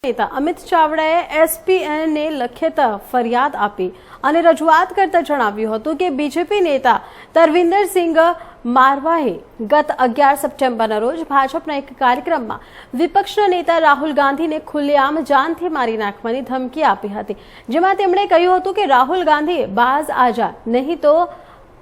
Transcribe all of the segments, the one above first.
નેતા અમિત ચાવડાએ એસપીએનને લખેતા ફરિયાદ આપી અને રજૂઆત કરતા જણાવ્યું હતું કે બીજેપી નેતા તરવિંદરસિંહ મારવાહે ગત અગિયાર સપ્ટેમ્બરના રોજ ભાજપના એક કાર્યક્રમમાં વિપક્ષના નેતા રાહુલ ગાંધીને ખુલ્લેઆમ જાનથી મારી નાખવાની ધમકી આપી હતી. જેમાં તેમણે કહ્યું હતું કે રાહુલ ગાંધી બાઝ આજા નહીં તો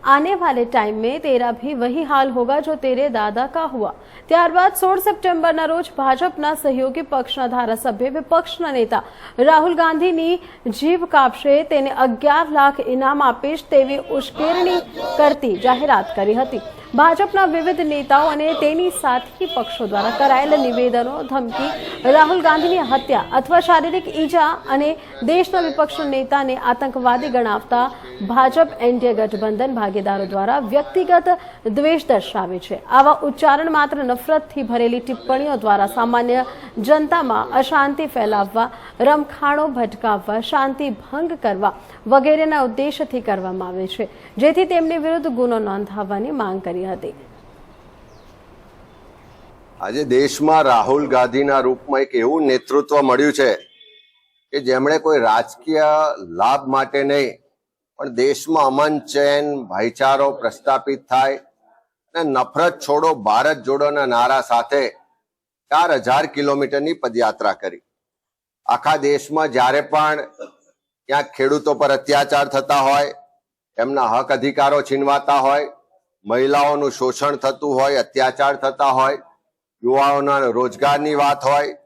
आने वाले टाइम में तेरा भी वही हाल होगा जो तेरे दादा का हुआ ત્યારબાદ સોળ સપ્ટેમ્બરના રોજ ભાજપના સહયોગી પક્ષના ધારાસભ્ય વિપક્ષના નેતા રાહુલ ગાંધીની જીવ કાપશે તેને અગિયાર લાખ ઇનામ આપીશ તેવી ઉશ્કેરણી કરતી જાહેરાત કરી હતી ભાજપના વિવિધ નેતાઓ અને તેની સાથી પક્ષો દ્વારા કરાયેલ નિવેદનો, ધમકી, રાહુલ ગાંધીની હત્યા અથવા શારીરિક ઈજા અને દેશના વિપક્ષ નેતાને આતંકવાદી ગણાવતા ભાજપ એનડીએ ગઠબંધન ભાગીદારો દ્વારા વ્યક્તિગત દ્વેષ દર્શાવે છે. આવા ઉચ્ચારણ માત્ર નફરતથી ભરેલી ટિપ્પણીઓ દ્વારા સામાન્ય જનતામાં અશાંતિ ફેલાવવા, રમખાણો ભટકાવવા, શાંતિ ભંગ કરવા વગેરેના ઉદ્દેશથી કરવામાં આવે છે, જેથી તેમની વિરુદ્ધ ગુનો નોંધાવવાની માંગ કરી હતી. આજે દેશમાં રાહુલ ગાંધીના રૂપમાં એક એવું નેતૃત્વ મળ્યું છે કે જેમણે કોઈ રાજકીય લાભ માટે નહીં, પણ દેશમાં અમન ચેન, ભાઈચારો પ્રસ્થાપિત થાય અને નફરત છોડો ભારત જોડોના નારા સાથે ચાર હજાર કિલોમીટરની પદયાત્રા કરી. આખા દેશમાં જ્યારે પણ ક્યાંક ખેડૂતો પર અત્યાચાર થતા હોય, એમના હક અધિકારો છીનવાતા હોય મહિલાઓનું શોષણ થતું હોય, અત્યાચાર થતા હોય, યુવાઓના રોજગારની વાત હોય,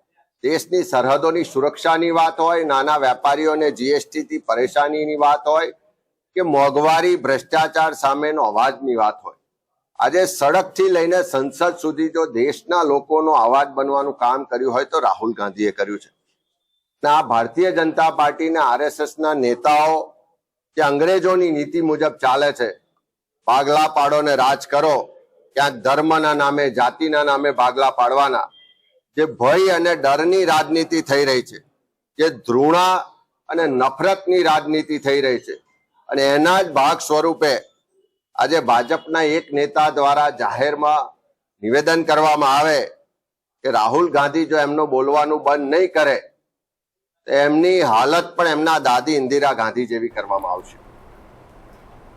દેશની સરહદોની સુરક્ષાની વાત હોય, નાના વેપારીઓને જીએસટીથી પરેશાનીની વાત હોય કે મોંઘવારી, ભ્રષ્ટાચાર સામેનો અવાજની વાત હોય. આજે સડકથી લઈને સંસદ સુધી જો દેશના લોકોનો અવાજ બનવાનું કામ કર્યું હોય તો રાહુલ ગાંધીએ કર્યું છે. આ ભારતીય જનતા પાર્ટીના આરએસએસના નેતાઓ કે અંગ્રેજોની નીતિ મુજબ ચાલે છે ભાગલા પાડો ને રાજ કરો. ક્યાંક ધર્મના નામે, જાતિના નામે ભાગલા પાડવાના. જે ભય અને ડરની રાજનીતિ થઈ રહી છે. જે ધૃણા અને નફરતની રાજનીતિ થઈ રહી છે. અને એના જ ભાગ સ્વરૂપે આજે ભાજપના એક નેતા દ્વારા જાહેરમાં નિવેદન કરવામાં આવે કે રાહુલ ગાંધી જો એમનું બોલવાનું બંધ નહીં કરે, તો એમની હાલત પણ એમના દાદી ઇન્દિરા ગાંધી જેવી કરવામાં આવશે.